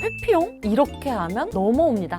회피형? 이렇게 하면 넘어옵니다.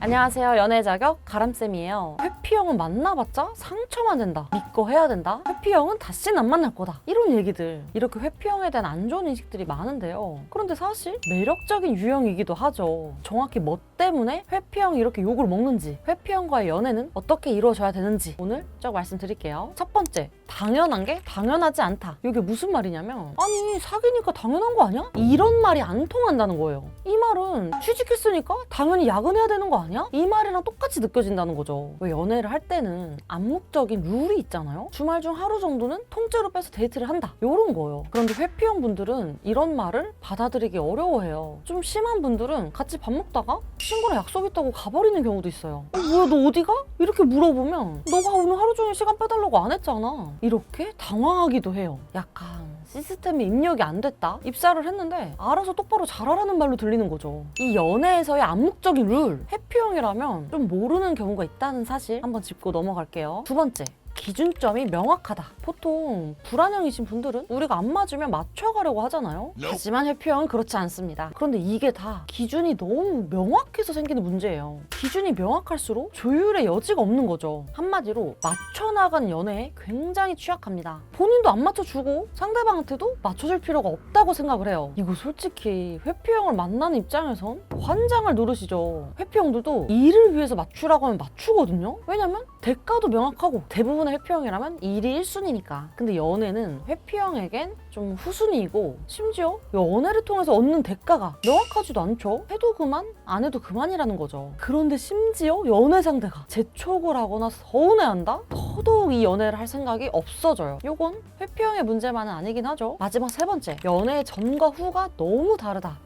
안녕하세요. 연애 자격 가람쌤이에요. 회피형은 만나봤자 상처만 된다. 믿고 해야 된다. 회피형은 다시는 안 만날 거다. 이런 얘기들. 이렇게 회피형에 대한 안 좋은 인식들이 많은데요. 그런데 사실 매력적인 유형이기도 하죠. 정확히 뭐 때문에 회피형이 이렇게 욕을 먹는지, 회피형과의 연애는 어떻게 이루어져야 되는지 오늘 쭉 말씀드릴게요. 첫 번째, 당연한 게 당연하지 않다. 이게 무슨 말이냐면 아니 사귀니까 당연한 거 아니야? 이런 말이 안 통한다는 거예요. 이 말은 취직했으니까 당연히 야근해야 되는 거 아니야? 이 말이랑 똑같이 느껴진다는 거죠. 왜 연애를 할 때는 암묵적인 룰이 있잖아요. 주말 중 하루 정도는 통째로 빼서 데이트를 한다. 요런 거예요. 그런데 회피형 분들은 이런 말을 받아들이기 어려워해요. 좀 심한 분들은 같이 밥 먹다가 친구랑 약속 있다고 가버리는 경우도 있어요. 어, 뭐야 너 어디가? 이렇게 물어보면 너가 오늘 하루 종일 시간 빼달라고 안 했잖아. 이렇게 당황하기도 해요. 약간 시스템에 입력이 안 됐다. 입사를 했는데 알아서 똑바로 잘하라는 말로 들리는 거죠. 이 연애에서의 암묵적인 룰, 해피형이라면 좀 모르는 경우가 있다는 사실 한번 짚고 넘어갈게요. 두 번째. 기준점이 명확하다. 보통 불안형이신 분들은 우리가 안 맞으면 맞춰가려고 하잖아요. 하지만 회피형은 그렇지 않습니다. 그런데 이게 다 기준이 너무 명확해서 생기는 문제예요. 기준이 명확할수록 조율의 여지가 없는 거죠. 한마디로 맞춰나가는 연애에 굉장히 취약합니다. 본인도 안 맞춰주고 상대방한테도 맞춰줄 필요가 없다고 생각을 해요. 이거 솔직히 회피형을 만나는 입장에선 환장을 노르시죠. 회피형들도 일을 위해서 맞추라고 하면 맞추거든요. 왜냐면 대가도 명확하고 대부분 의 회피형이라면 일이 1순위니까. 근데 연애는 회피형에겐 좀 후순위이고 심지어 연애를 통해서 얻는 대가가 명확하지도 않죠. 해도 그만, 안 해도 그만이라는 거죠. 그런데 심지어 연애 상대가 재촉을 하거나 서운해한다? 더더욱 이 연애를 할 생각이 없어져요. 요건 회피형의 문제만은 아니긴 하죠. 마지막 세 번째, 연애의 전과 후가 너무 다르다.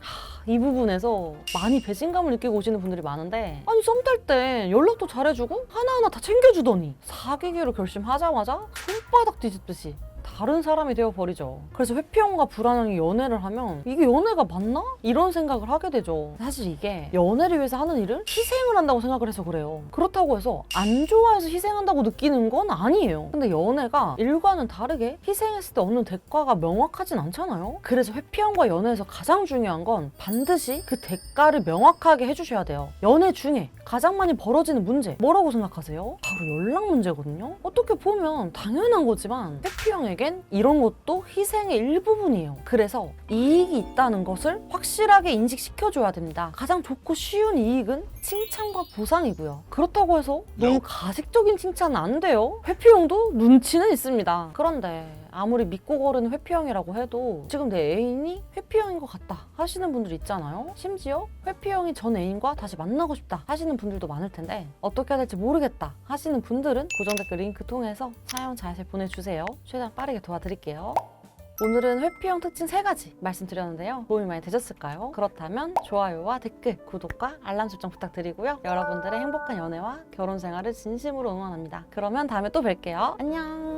하, 이 부분에서 많이 배신감을 느끼고 오시는 분들이 많은데 아니 썸 탈 때 연락도 잘해주고 하나하나 다 챙겨주더니 사귀기로 결심하자마자 손바닥 뒤집듯이 다른 사람이 되어버리죠. 그래서 회피형과 불안형이 연애를 하면 이게 연애가 맞나? 이런 생각을 하게 되죠. 사실 이게 연애를 위해서 하는 일을 희생을 한다고 생각을 해서 그래요. 그렇다고 해서 안 좋아해서 희생한다고 느끼는 건 아니에요. 근데 연애가 일과는 다르게 희생했을 때 얻는 대가가 명확하진 않잖아요. 그래서 회피형과 연애에서 가장 중요한 건 반드시 그 대가를 명확하게 해주셔야 돼요. 연애 중에 가장 많이 벌어지는 문제 뭐라고 생각하세요? 바로 연락 문제거든요. 어떻게 보면 당연한 거지만 회피형에 겐 이런 것도 희생의 일부분이에요. 그래서 이익이 있다는 것을 확실하게 인식시켜줘야 됩니다. 가장 좋고 쉬운 이익은 칭찬과 보상이고요. 그렇다고 해서 너무 가식적인 칭찬은 안 돼요. 회피형도 눈치는 있습니다. 그런데 아무리 믿고 거르는 회피형이라고 해도 지금 내 애인이 회피형인 것 같다 하시는 분들 있잖아요. 심지어 회피형이 전 애인과 다시 만나고 싶다 하시는 분들도 많을 텐데 어떻게 해야 될지 모르겠다 하시는 분들은 고정 댓글 링크 통해서 사연 자세히 보내주세요. 최대한 빠르게 도와드릴게요. 오늘은 회피형 특징 세가지 말씀드렸는데요. 도움이 많이 되셨을까요? 그렇다면 좋아요와 댓글, 구독과 알람 설정 부탁드리고요. 여러분들의 행복한 연애와 결혼 생활을 진심으로 응원합니다. 그러면 다음에 또 뵐게요. 안녕!